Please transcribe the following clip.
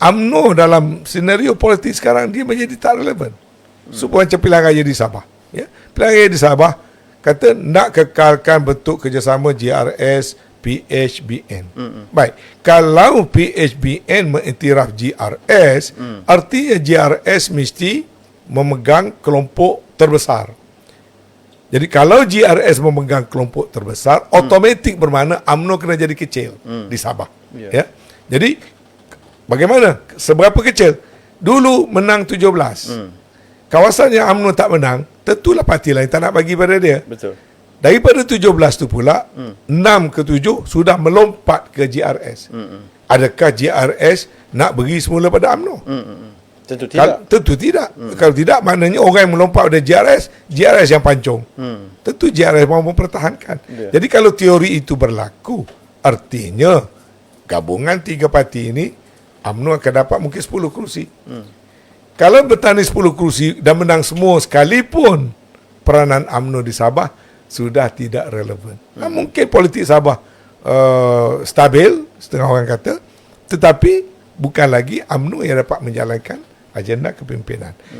UMNO dalam senario politik sekarang dia menjadi tak relevan. Supaya macam pilihan raya di Sabah. Ya? Pilihan raya di Sabah kata nak kekalkan bentuk kerjasama GRS, PHBN. Mm-mm. Baik, kalau PHBN mengiktiraf GRS, mm. artinya GRS mesti memegang kelompok terbesar. Jadi kalau GRS memegang kelompok terbesar, mm. automatik bermakna UMNO kena jadi kecil mm. di Sabah. Yeah. Ya. Jadi bagaimana? Seberapa kecil? Dulu menang 17. Mm. Kawasan yang UMNO tak menang, tentulah parti lain tak nak bagi pada dia. Betul. Daripada 17 tu pula, hmm. 6 ke 7 sudah melompat ke GRS. Hmm. Adakah GRS nak beri semula pada UMNO? Hmm. Tentu tidak. Kal- tentu tidak. Hmm. Kalau tidak, maknanya orang yang melompat pada GRS, GRS yang pancung. Hmm. Tentu GRS mahu mempertahankan. Yeah. Jadi kalau teori itu berlaku, artinya gabungan tiga parti ini, UMNO akan dapat mungkin 10 kerusi. Hmm. Kalau bertanding 10 kerusi dan menang semua sekalipun, peranan UMNO di Sabah sudah tidak relevan. Hmm. Nah, mungkin politik Sabah uh, stabil, setengah orang kata, tetapi bukan lagi UMNO yang dapat menjalankan agenda kepimpinan. Hmm.